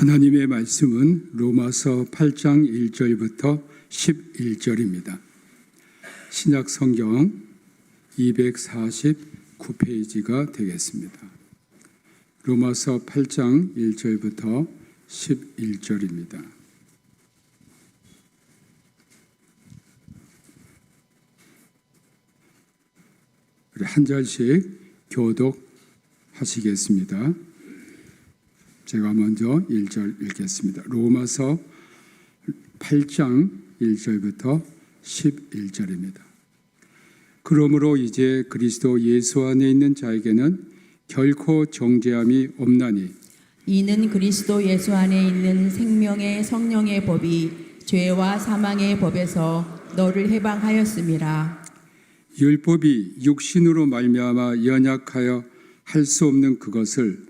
하나님의 말씀은 로마서 8장 1절부터 11절입니다. 신약 성경 249페이지가 되겠습니다. 로마서 8장 1절부터 11절입니다. 우리 한 절씩 교독하시겠습니다. 제가 먼저 1절 읽겠습니다. 로마서 8장 1절부터 11절입니다. 그러므로 이제 그리스도 예수 안에 있는 자에게는 결코 정죄함이 없나니 이는 그리스도 예수 안에 있는 생명의 성령의 법이 죄와 사망의 법에서 너를 해방하였음이라. 율법이 육신으로 말미암아 연약하여 할 수 없는 그것을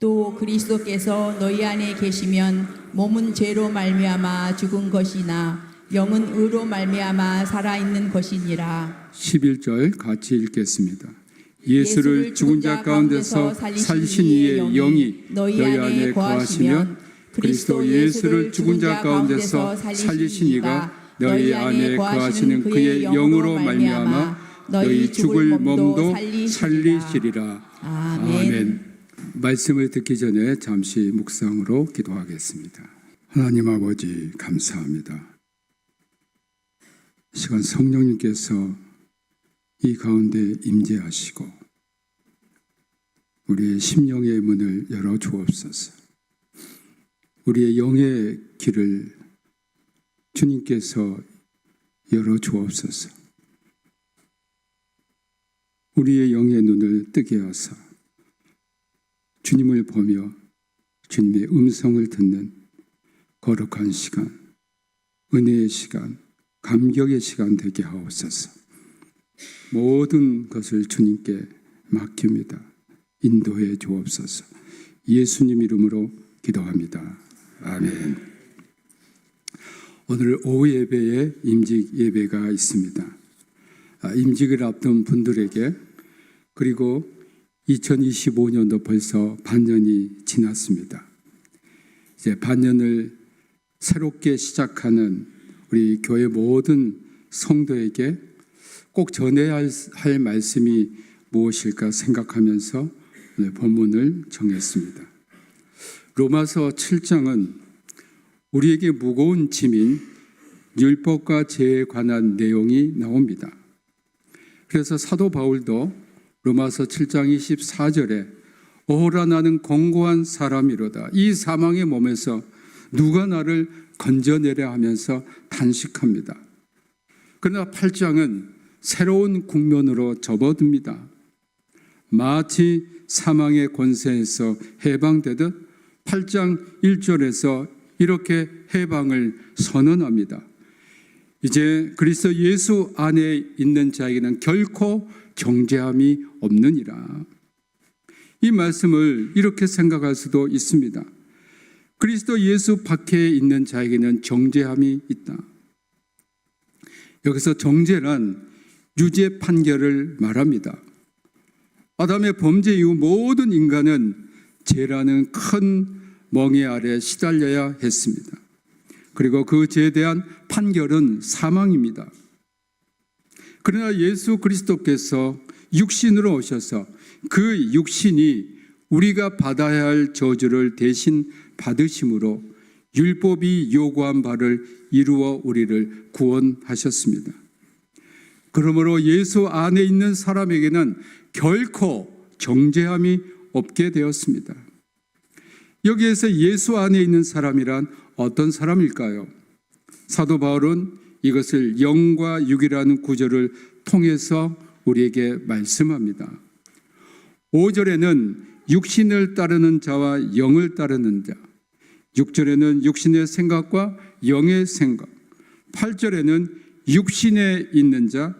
또 그리스도께서 너희 안에 계시면 몸은 죄로 말미암아 죽은 것이나 영은 의로 말미암아 살아 있는 것이니라. 11절 같이 읽겠습니다. 예수를 죽은 자 가운데서 살신 이의 영이 너희 안에 거하시면 그리스도 예수를 죽은 자 가운데서 살리신 이가 너희 안에 거하시는 그의 영으로 말미암아 너희 죽을 몸도 살리시리라. 아멘. 말씀을 듣기 전에 잠시 묵상으로 기도하겠습니다. 하나님 아버지 감사합니다. 이 시간 성령님께서 이 가운데 임재하시고 우리의 심령의 문을 열어 주옵소서. 우리의 영의 길을 주님께서 열어 주옵소서. 우리의 영의 눈을 뜨게 하사 주님을 보며 주님의 음성을 듣는 거룩한 시간, 은혜의 시간, 감격의 시간 되게 하옵소서. 모든 것을 주님께 맡깁니다. 인도해 주옵소서. 예수님 이름으로 기도합니다. 아멘. 오늘 오후 예배에 임직 예배가 있습니다. 아, 임직을 앞둔 분들에게 그리고 2025년도 벌써 반년이 지났습니다. 이제 반년을 새롭게 시작하는 우리 교회 모든 성도에게 꼭 전해야 할, 할 말씀이 무엇일까 생각하면서 본문을 정했습니다. 로마서 7장은 우리에게 무거운 짐인 율법과 죄에 관한 내용이 나옵니다. 그래서 사도 바울도 로마서 7장 24절에 오호라 나는 공고한 사람이로다. 이 사망의 몸에서 누가 나를 건져내려 하면서 단식합니다. 그러나 8장은 새로운 국면으로 접어듭니다. 마치 사망의 권세에서 해방되듯 8장 1절에서 이렇게 해방을 선언합니다. 이제 그리스도 예수 안에 있는 자에게는 결코 정죄함이 없느니라. 이 말씀을 이렇게 생각할 수도 있습니다. 그리스도 예수 밖에 있는 자에게는 정죄함이 있다. 여기서 정죄란 유죄 판결을 말합니다. 아담의 범죄 이후 모든 인간은 죄라는 큰 멍에 아래 시달려야 했습니다. 그리고 그 죄에 대한 판결은 사망입니다. 그러나 예수 그리스도께서 육신으로 오셔서 그 육신이 우리가 받아야 할 저주를 대신 받으심으로 율법이 요구한 바를 이루어 우리를 구원하셨습니다. 그러므로 예수 안에 있는 사람에게는 결코 정죄함이 없게 되었습니다. 여기에서 예수 안에 있는 사람이란 어떤 사람일까요? 사도 바울은 이것을 영과 육이라는 구절을 통해서 우리에게 말씀합니다. 5절에는 육신을 따르는 자와 영을 따르는 자, 6절에는 육신의 생각과 영의 생각, 8절에는 육신에 있는 자,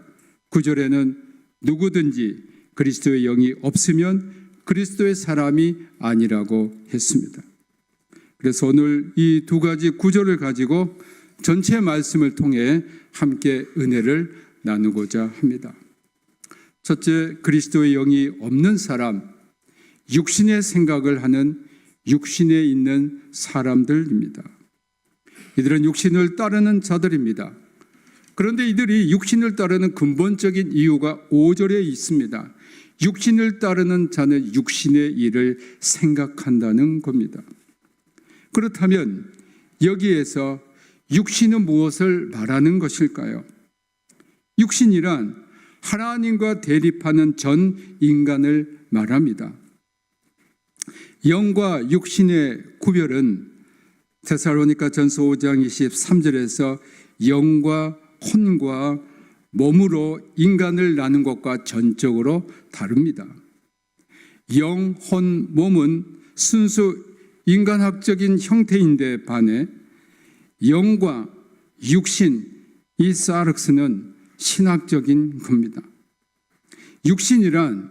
9절에는 누구든지 그리스도의 영이 없으면 그리스도의 사람이 아니라고 했습니다. 그래서 오늘 이 두 가지 구절을 가지고 전체 말씀을 통해 함께 은혜를 나누고자 합니다. 첫째, 그리스도의 영이 없는 사람, 육신의 생각을 하는 육신에 있는 사람들입니다. 이들은 육신을 따르는 자들입니다. 그런데 이들이 육신을 따르는 근본적인 이유가 5절에 있습니다. 육신을 따르는 자는 육신의 일을 생각한다는 겁니다. 그렇다면 여기에서 육신은 무엇을 말하는 것일까요? 육신이란 하나님과 대립하는 전 인간을 말합니다. 영과 육신의 구별은 테살로니가 전서 5장 23절에서 영과 혼과 몸으로 인간을 나눈 것과 전적으로 다릅니다. 영, 혼, 몸은 순수 인간학적인 형태인데 반해 영과 육신, 이 사르스는 신학적인 겁니다. 육신이란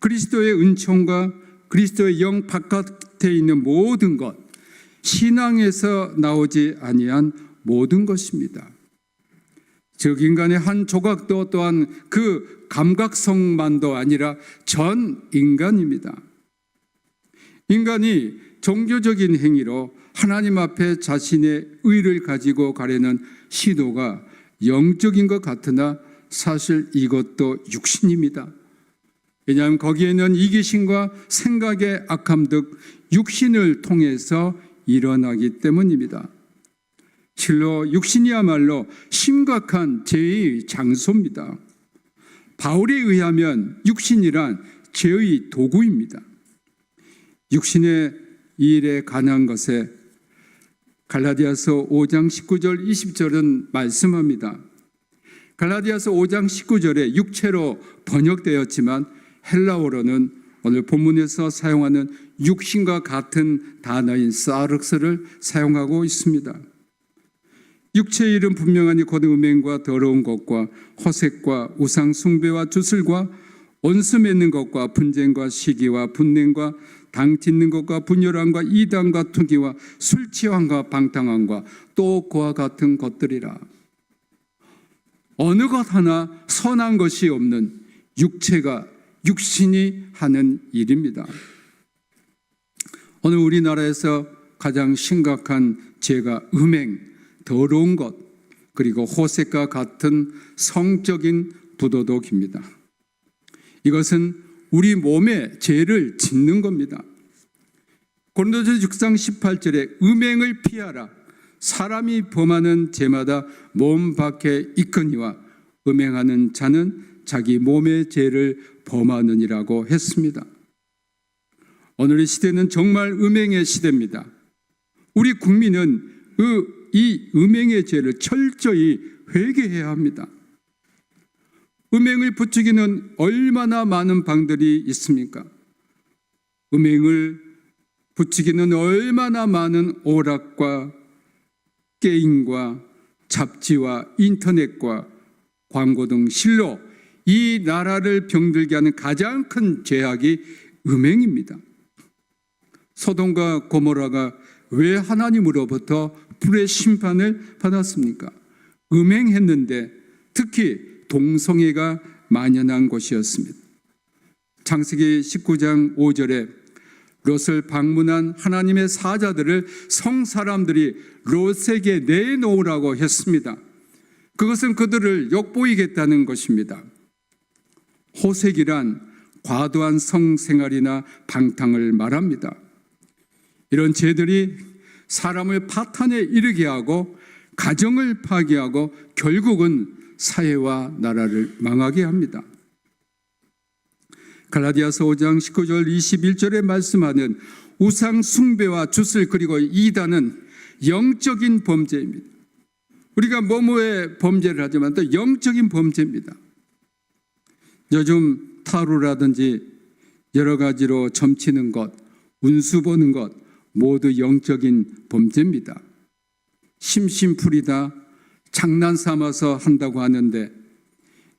그리스도의 은총과 그리스도의 영 바깥에 있는 모든 것, 신앙에서 나오지 아니한 모든 것입니다. 즉 인간의 한 조각도 또한 그 감각성만도 아니라 전 인간입니다. 인간이 종교적인 행위로 하나님 앞에 자신의 의를 가지고 가려는 시도가 영적인 것 같으나 사실 이것도 육신입니다. 왜냐하면 거기에는 이기심과 생각의 악함 등 육신을 통해서 일어나기 때문입니다. 실로 육신이야말로 심각한 죄의 장소입니다. 바울에 의하면 육신이란 죄의 도구입니다. 육신의 일에 관한 것에 갈라디아서 5장 19절 20절은 말씀합니다. 갈라디아서 5장 19절에 육체로 번역되었지만 헬라어로는 오늘 본문에서 사용하는 육신과 같은 단어인 사르스를 사용하고 있습니다. 육체의 일은 분명하니 곧 음행과 더러운 것과 허색과 우상 숭배와 주술과 온수 맺는 것과 분쟁과 시기와 분냉과 당 짓는 것과 분열함과 이단과 투기와 술 취함과 방탕함과 또 그와 같은 것들이라. 어느 것 하나 선한 것이 없는 육체가 육신이 하는 일입니다. 오늘 우리나라에서 가장 심각한 죄가 음행, 더러운 것, 그리고 호색과 같은 성적인 부도덕입니다. 이것은 우리 몸에 죄를 짓는 겁니다. 고린도서 6장 18절에 음행을 피하라. 사람이 범하는 죄마다 몸 밖에 있거니와 음행하는 자는 자기 몸의 죄를 범하느니라고 했습니다. 오늘의 시대는 정말 음행의 시대입니다. 우리 국민은 그이 음행의 죄를 철저히 회개해야 합니다. 음행을 부추기는 얼마나 많은 방들이 있습니까? 음행을 부추기는 얼마나 많은 오락과 게임과 잡지와 인터넷과 광고 등 실로 이 나라를 병들게 하는 가장 큰 죄악이 음행입니다. 소돔과 고모라가 왜 하나님으로부터 불의 심판을 받았습니까? 음행했는데 특히 동성애가 만연한 곳이었습니다. 창세기 19장 5절에 롯을 방문한 하나님의 사자들을 성 사람들이 롯에게 내놓으라고 했습니다. 그것은 그들을 욕보이겠다는 것입니다. 호색이란 과도한 성생활이나 방탕을 말합니다. 이런 죄들이 사람을 파탄에 이르게 하고 가정을 파괴하고 결국은 사회와 나라를 망하게 합니다. 갈라디아서 5장 19절 21절에 말씀하는 우상 숭배와 주술 그리고 이단은 영적인 범죄입니다. 우리가 뭐뭐의 범죄를 하지만 또 영적인 범죄입니다. 요즘 타로라든지 여러 가지로 점치는 것, 운수 보는 것 모두 영적인 범죄입니다. 심심풀이다 장난 삼아서 한다고 하는데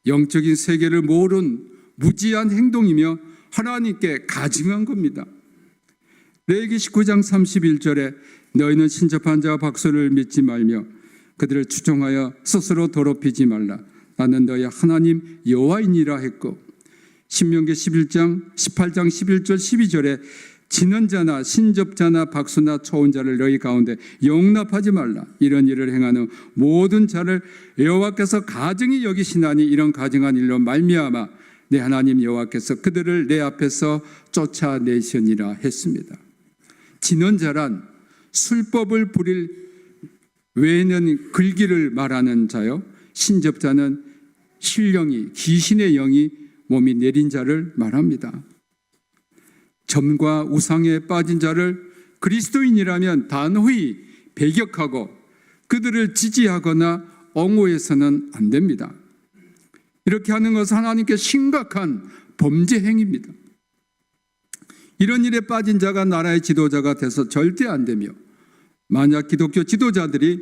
영적인 세계를 모른 무지한 행동이며 하나님께 가증한 겁니다. 레기 19장 31절에 너희는 신접한 자와 박수를 믿지 말며 그들을 추종하여 스스로 더럽히지 말라. 나는 너희 하나님 여호와이니라 했고 신명기 11장 18장 11절 12절에 지는 자나 신접자나 박수나 초혼자를 너희 가운데 용납하지 말라. 이런 일을 행하는 모든 자를 여호와께서 가증히 여기시나니 이런 가증한 일로 말미암아 내 하나님 여호와께서 그들을 내 앞에서 쫓아내시니라 했습니다. 지는 자란 술법을 부릴 외에는 글기를 말하는 자요. 신접자는 신령이 귀신의 영이 몸이 내린 자를 말합니다. 점과 우상에 빠진 자를 그리스도인이라면 단호히 배격하고 그들을 지지하거나 옹호해서는 안 됩니다. 이렇게 하는 것은 하나님께 심각한 범죄 행위입니다. 이런 일에 빠진 자가 나라의 지도자가 돼서 절대 안 되며 만약 기독교 지도자들이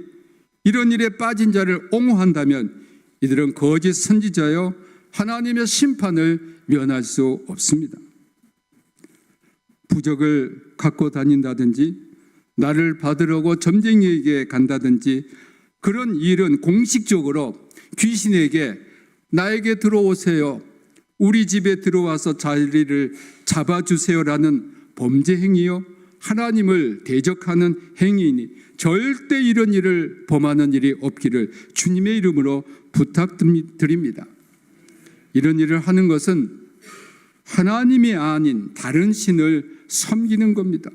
이런 일에 빠진 자를 옹호한다면 이들은 거짓 선지자요 하나님의 심판을 면할 수 없습니다. 부적을 갖고 다닌다든지 나를 받으려고 점쟁이에게 간다든지 그런 일은 공식적으로 귀신에게 나에게 들어오세요. 우리 집에 들어와서 자리를 잡아주세요라는 범죄 행위요. 하나님을 대적하는 행위이니 절대 이런 일을 범하는 일이 없기를 주님의 이름으로 부탁드립니다. 이런 일을 하는 것은 하나님이 아닌 다른 신을 섬기는 겁니다.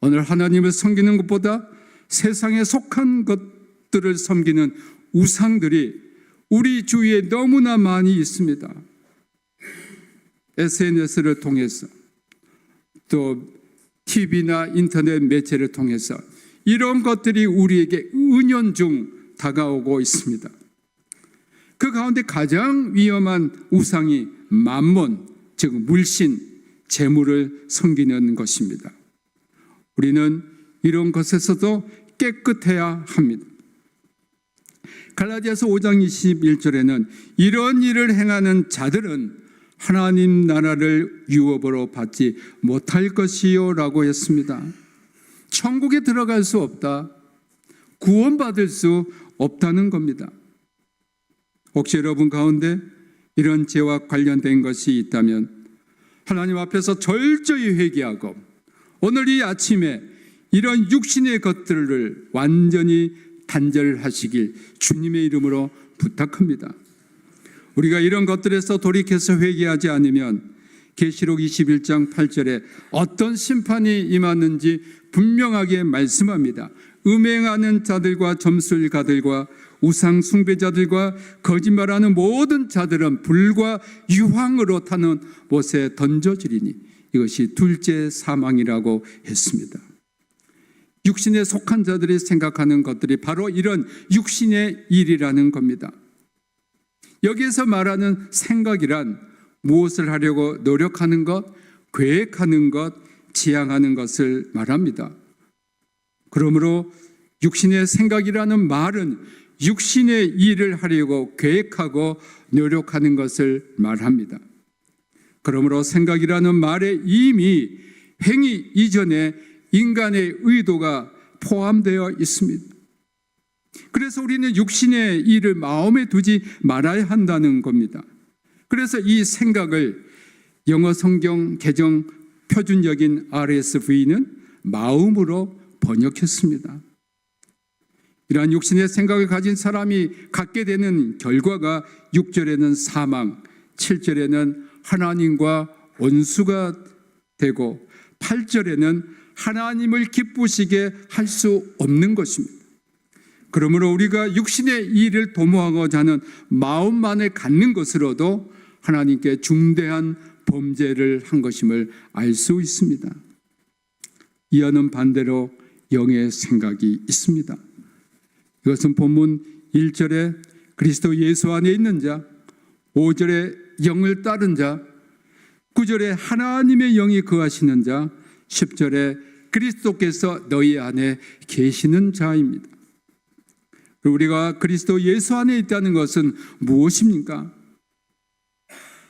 오늘 하나님을 섬기는 것보다 세상에 속한 것들을 섬기는 우상들이 우리 주위에 너무나 많이 있습니다. SNS를 통해서 또 TV나 인터넷 매체를 통해서 이런 것들이 우리에게 은연중 다가오고 있습니다. 그 가운데 가장 위험한 우상이 만몬, 즉 물신, 재물을 섬기는 것입니다. 우리는 이런 것에서도 깨끗해야 합니다. 갈라디아서 5장 21절에는 이런 일을 행하는 자들은 하나님 나라를 유업으로 받지 못할 것이요 라고 했습니다. 천국에 들어갈 수 없다. 구원받을 수 없다는 겁니다. 혹시 여러분 가운데 이런 죄와 관련된 것이 있다면 하나님 앞에서 절저히 회개하고 오늘 이 아침에 이런 육신의 것들을 완전히 단절하시길 주님의 이름으로 부탁합니다. 우리가 이런 것들에서 돌이켜서 회개하지 않으면 계시록 21장 8절에 어떤 심판이 임하는지 분명하게 말씀합니다. 음행하는 자들과 점술가들과 우상 숭배자들과 거짓말하는 모든 자들은 불과 유황으로 타는 못에 던져지리니 이것이 둘째 사망이라고 했습니다. 육신에 속한 자들이 생각하는 것들이 바로 이런 육신의 일이라는 겁니다. 여기에서 말하는 생각이란 무엇을 하려고 노력하는 것, 계획하는 것, 지향하는 것을 말합니다. 그러므로 육신의 생각이라는 말은 육신의 일을 하려고 계획하고 노력하는 것을 말합니다. 그러므로 생각이라는 말에 이미 행위 이전에 인간의 의도가 포함되어 있습니다. 그래서 우리는 육신의 일을 마음에 두지 말아야 한다는 겁니다. 그래서 이 생각을 영어 성경 개정 표준적인 RSV는 마음으로 번역했습니다. 이러한 육신의 생각을 가진 사람이 갖게 되는 결과가 6절에는 사망, 7절에는 하나님과 원수가 되고 8절에는 하나님을 기쁘시게 할 수 없는 것입니다. 그러므로 우리가 육신의 일을 도모하고자 하는 마음만을 갖는 것으로도 하나님께 중대한 범죄를 한 것임을 알 수 있습니다. 이와는 반대로 영의 생각이 있습니다. 이것은 본문 1절에 그리스도 예수 안에 있는 자, 5절에 영을 따른 자, 9절에 하나님의 영이 거하시는 자, 10절에 그리스도께서 너희 안에 계시는 자입니다. 우리가 그리스도 예수 안에 있다는 것은 무엇입니까?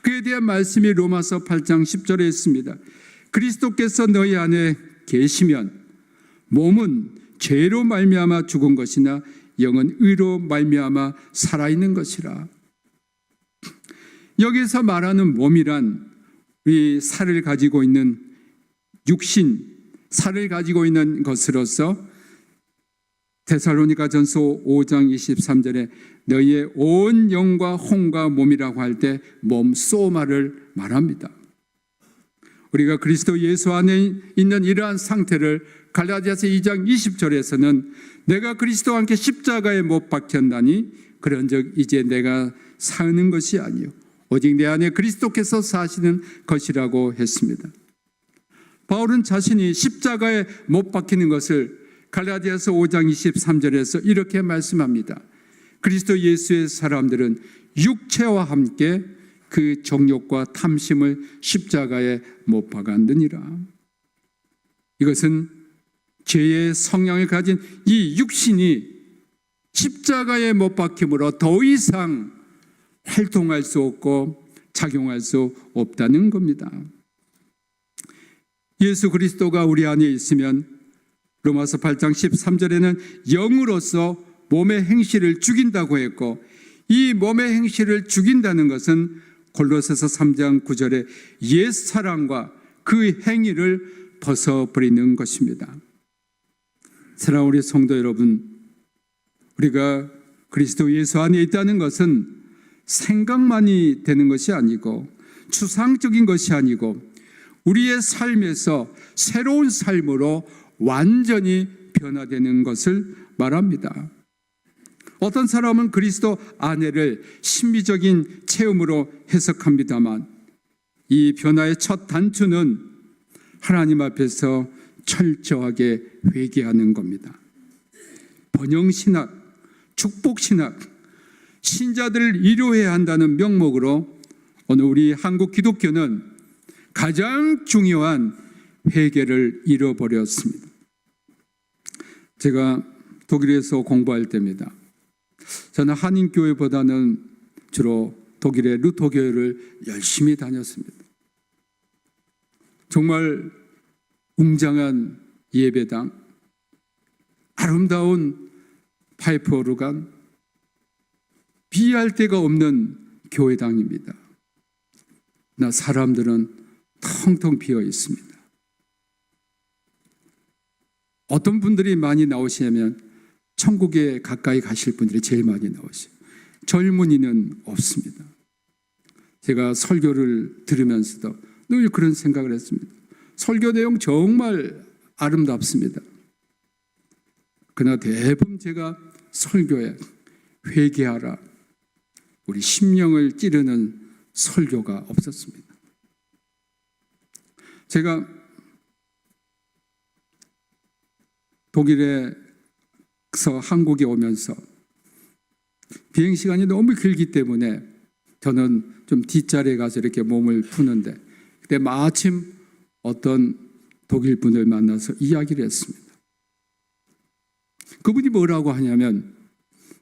그에 대한 말씀이 로마서 8장 10절에 있습니다. 그리스도께서 너희 안에 계시면 몸은 죄로 말미암아 죽은 것이나 영은 의로 말미암아 살아 있는 것이라. 여기서 말하는 몸이란 우리 살을 가지고 있는 육신, 살을 가지고 있는 것으로서 데살로니가전서 5장 23절에 너희의 온 영과 혼과 몸이라고 할 때 몸 소마를 말합니다. 우리가 그리스도 예수 안에 있는 이러한 상태를 갈라디아서 2장 20절에서는 내가 그리스도와 함께 십자가에 못 박혔나니 그런즉 이제 내가 사는 것이 아니요 오직 내 안에 그리스도께서 사시는 것이라고 했습니다. 바울은 자신이 십자가에 못 박히는 것을 갈라디아서 5장 23절에서 이렇게 말씀합니다. 그리스도 예수의 사람들은 육체와 함께 그 정욕과 탐심을 십자가에 못 박았느니라. 이것은 죄의 성향을 가진 이 육신이 십자가에 못 박힘으로 더 이상 활동할 수 없고 작용할 수 없다는 겁니다. 예수 그리스도가 우리 안에 있으면 로마서 8장 13절에는 영으로서 몸의 행실을 죽인다고 했고 이 몸의 행실을 죽인다는 것은 골로새서 3장 9절에 옛 사랑과 그 행위를 벗어버리는 것입니다. 사랑하는 우리 성도 여러분, 우리가 그리스도 예수 안에 있다는 것은 생각만이 되는 것이 아니고 추상적인 것이 아니고 우리의 삶에서 새로운 삶으로 완전히 변화되는 것을 말합니다. 어떤 사람은 그리스도 안에를 신비적인 체험으로 해석합니다만 이 변화의 첫 단추는 하나님 앞에서 철저하게 회개하는 겁니다. 번영신학, 축복신학, 신자들을 이루어야 한다는 명목으로 오늘 우리 한국 기독교는 가장 중요한 회개를 잃어버렸습니다. 제가 독일에서 공부할 때입니다. 저는 한인교회보다는 주로 독일의 루터교회를 열심히 다녔습니다. 정말 웅장한 예배당, 아름다운 파이프 오르간, 비할 데가 없는 교회당입니다. 나 사람들은 텅텅 비어 있습니다. 어떤 분들이 많이 나오시냐면 천국에 가까이 가실 분들이 제일 많이 나오셔요. 젊은이는 없습니다. 제가 설교를 들으면서도 늘 그런 생각을 했습니다. 설교 내용 정말 아름답습니다. 그러나 대부분 제가 설교에 회개하라, 우리 심령을 찌르는 설교가 없었습니다. 제가 독일에서 한국에 오면서 비행 시간이 너무 길기 때문에 저는 좀 뒷자리에 가서 이렇게 몸을 푸는데 그때 마침 어떤 독일 분을 만나서 이야기를 했습니다. 그분이 뭐라고 하냐면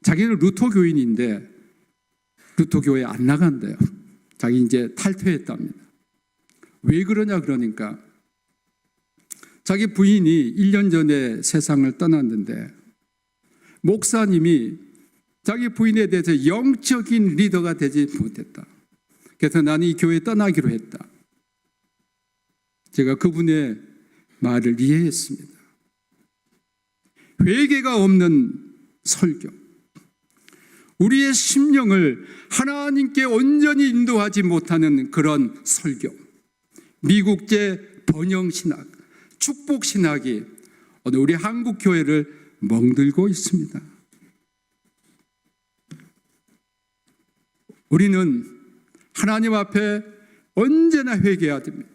자기는 루터 교인인데 루터 교회 안 나간대요. 자기 이제 탈퇴했답니다. 왜 그러냐 그러니까 자기 부인이 1년 전에 세상을 떠났는데 목사님이 자기 부인에 대해서 영적인 리더가 되지 못했다. 그래서 나는 이 교회 떠나기로 했다. 제가 그분의 말을 이해했습니다. 회개가 없는 설교. 우리의 심령을 하나님께 온전히 인도하지 못하는 그런 설교. 미국제 번영신학, 축복 신학이 오늘 우리 한국 교회를 멍들고 있습니다. 우리는 하나님 앞에 언제나 회개해야 됩니다.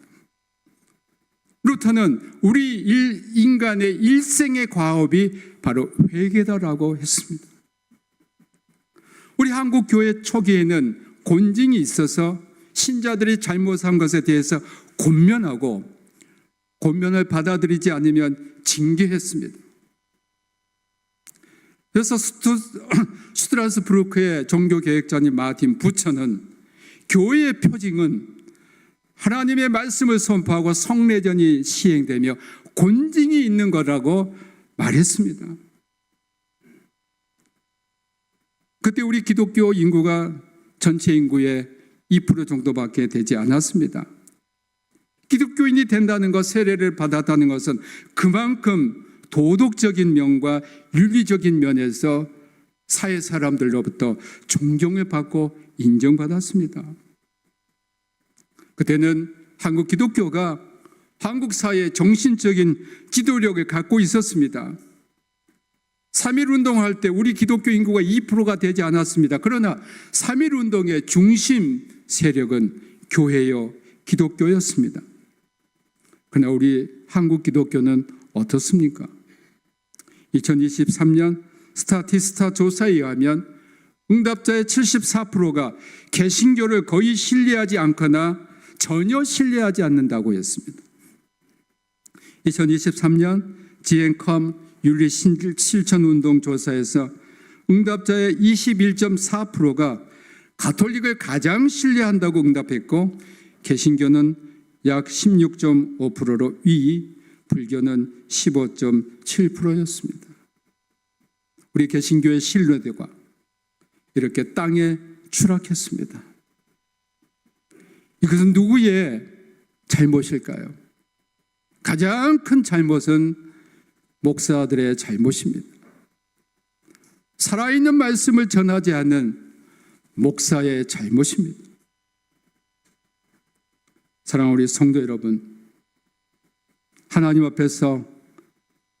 루터는 우리 일, 인간의 일생의 과업이 바로 회개다라고 했습니다. 우리 한국 교회 초기에는 곤징이 있어서 신자들이 잘못한 것에 대해서 곤면하고 곤면을 받아들이지 않으면 징계했습니다. 그래서 스투, 슈트라스부르크의 종교개혁자님 마틴 부처는 교회의 표징은 하나님의 말씀을 선포하고 성례전이 시행되며 곤징이 있는 거라고 말했습니다. 그때 우리 기독교 인구가 전체 인구의 2% 정도밖에 되지 않았습니다. 기독교인이 된다는 것, 세례를 받았다는 것은 그만큼 도덕적인 면과 윤리적인 면에서 사회 사람들로부터 존경을 받고 인정받았습니다. 그때는 한국 기독교가 한국 사회의 정신적인 지도력을 갖고 있었습니다. 3.1 운동할 때 우리 기독교 인구가 2%가 되지 않았습니다. 그러나 3.1 운동의 중심 세력은 교회요, 기독교였습니다. 그러나 우리 한국 기독교는 어떻습니까? 2023년 스타티스타 조사에 의하면 응답자의 74%가 개신교를 거의 신뢰하지 않거나 전혀 신뢰하지 않는다고 했습니다. 2023년 지앤컴 윤리 실천 운동 조사에서 응답자의 21.4%가 가톨릭을 가장 신뢰한다고 응답했고 개신교는 약 16.5%로 위, 불교는 15.7%였습니다. 우리 개신교의 신뢰도가 이렇게 땅에 추락했습니다. 이것은 누구의 잘못일까요? 가장 큰 잘못은 목사들의 잘못입니다. 살아있는 말씀을 전하지 않는 목사의 잘못입니다. 사랑하는 우리 성도 여러분, 하나님 앞에서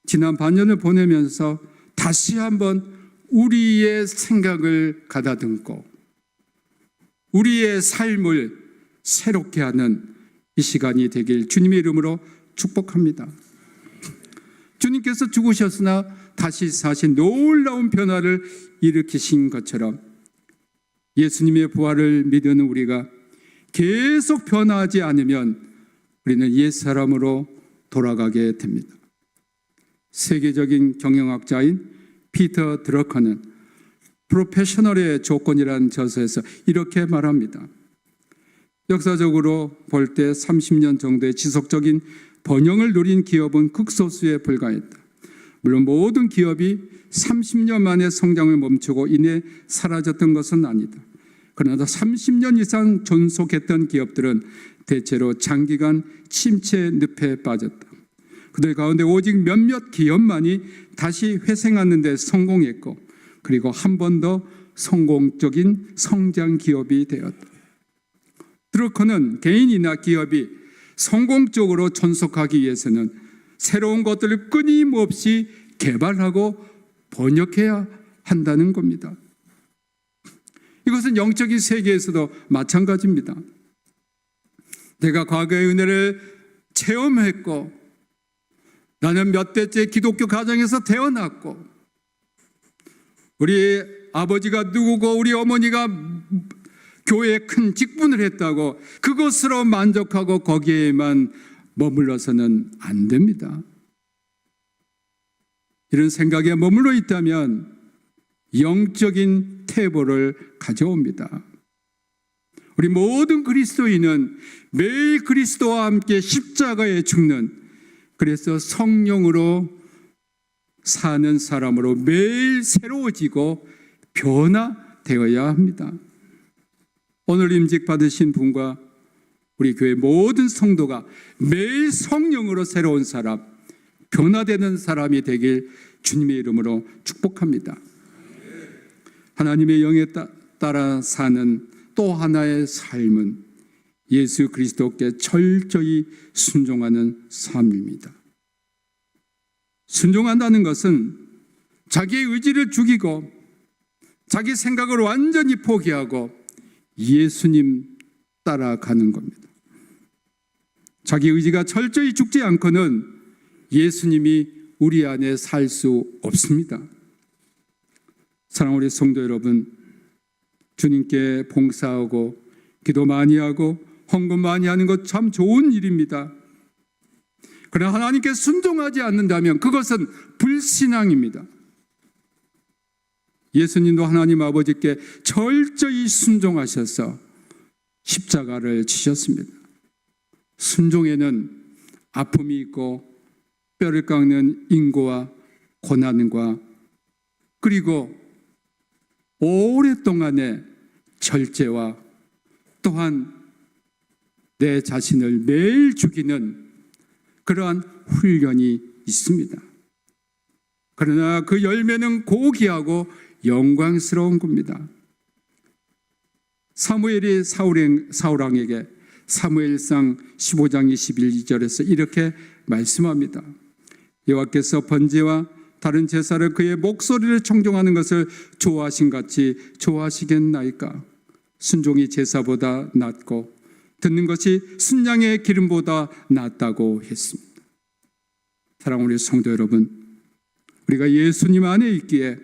지난 반년을 보내면서 다시 한번 우리의 생각을 가다듬고 우리의 삶을 새롭게 하는 이 시간이 되길 주님의 이름으로 축복합니다. 주님께서 죽으셨으나 다시 사신 놀라운 변화를 일으키신 것처럼 예수님의 부활을 믿는 우리가 계속 변화하지 않으면 우리는 옛 사람으로 돌아가게 됩니다. 세계적인 경영학자인 피터 드러커는 프로페셔널의 조건이라는 저서에서 이렇게 말합니다. 역사적으로 볼 때 30년 정도의 지속적인 번영을 누린 기업은 극소수에 불과했다. 물론 모든 기업이 30년 만에 성장을 멈추고 이내 사라졌던 것은 아니다. 그러나 30년 이상 존속했던 기업들은 대체로 장기간 침체 늪에 빠졌다. 그들 가운데 오직 몇몇 기업만이 다시 회생하는 데 성공했고 그리고 한 번 더 성공적인 성장 기업이 되었다. 드루커는 개인이나 기업이 성공적으로 존속하기 위해서는 새로운 것들을 끊임없이 개발하고 번역해야 한다는 겁니다. 이것은 영적인 세계에서도 마찬가지입니다. 내가 과거의 은혜를 체험했고 나는 몇 대째 기독교 가정에서 태어났고 우리 아버지가 누구고 우리 어머니가 교회에 큰 직분을 했다고 그것으로 만족하고 거기에만 머물러서는 안 됩니다. 이런 생각에 머물러 있다면 영적인 태보를 가져옵니다. 우리 모든 그리스도인은 매일 그리스도와 함께 십자가에 죽는 그래서 성령으로 사는 사람으로 매일 새로워지고 변화되어야 합니다. 오늘 임직 받으신 분과 우리 교회 모든 성도가 매일 성령으로 새로운 사람, 변화되는 사람이 되길 주님의 이름으로 축복합니다. 하나님의 영에 따라 사는 또 하나의 삶은 예수 그리스도께 철저히 순종하는 삶입니다. 순종한다는 것은 자기의 의지를 죽이고 자기 생각을 완전히 포기하고 예수님 따라가는 겁니다. 자기 의지가 철저히 죽지 않고는 예수님이 우리 안에 살 수 없습니다. 사랑하는 우리 성도 여러분, 주님께 봉사하고 기도 많이 하고 헌금 많이 하는 것 참 좋은 일입니다. 그러나 하나님께 순종하지 않는다면 그것은 불신앙입니다. 예수님도 하나님 아버지께 철저히 순종하셔서 십자가를 지셨습니다. 순종에는 아픔이 있고 뼈를 깎는 인고와 고난과 그리고 오랫동안의 절제와 또한 내 자신을 매일 죽이는 그러한 훈련이 있습니다. 그러나 그 열매는 고귀하고 영광스러운 겁니다. 사무엘이 사울왕에게 사무엘상 15장 21절에서 이렇게 말씀합니다. 여호와께서 번제와 다른 제사를 그의 목소리를 청종하는 것을 좋아하신 같이 좋아하시겠나이까? 순종이 제사보다 낫고 듣는 것이 순양의 기름보다 낫다고 했습니다. 사랑하는 우리 성도 여러분, 우리가 예수님 안에 있기에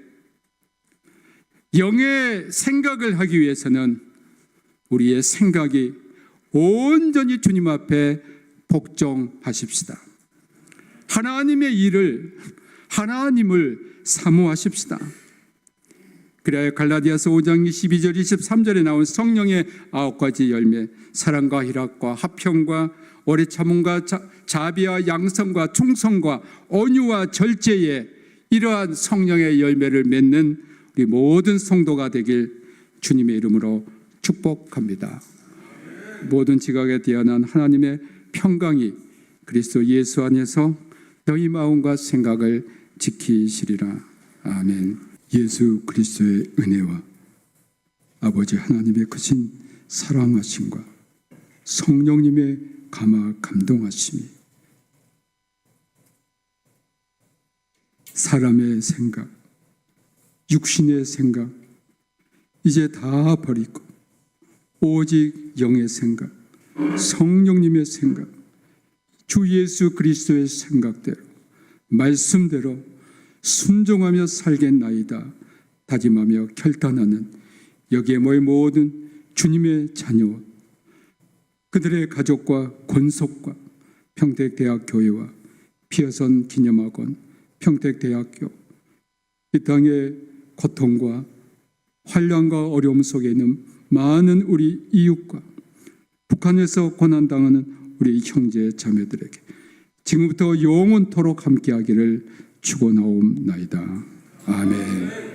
영의 생각을 하기 위해서는 우리의 생각이 온전히 주님 앞에 복종하십시다. 하나님의 일을 하나님을 사모하십시다. 그래야 갈라디아서 5장 22절 23절에 나온 성령의 아홉 가지 열매 사랑과 희락과 화평과 오래 참음과 자, 자비와 양성과 충성과 온유와 절제에 이러한 성령의 열매를 맺는 우리 모든 성도가 되길 주님의 이름으로 축복합니다. 모든 지각에 대한 하나님의 평강이 그리스도 예수 안에서 너희 마음과 생각을 지키시리라. 아멘. 예수 그리스도의 은혜와 아버지 하나님의 크신 사랑하심과 성령님의 감화 감동하심이 사람의 생각, 육신의 생각 이제 다 버리고 오직 영의 생각, 성령님의 생각, 주 예수 그리스도의 생각대로 말씀대로 순종하며 살겠나이다 다짐하며 결단하는 여기에 모인 모든 주님의 자녀와 그들의 가족과 권속과 평택대학 교회와 피어선 기념학원 평택대학교 이 땅의 고통과 환란과 어려움 속에 있는 많은 우리 이웃과 북한에서 고난당하는 우리 형제 자매들에게 지금부터 영원토록 함께하기를 축원하옵나이다. 아멘.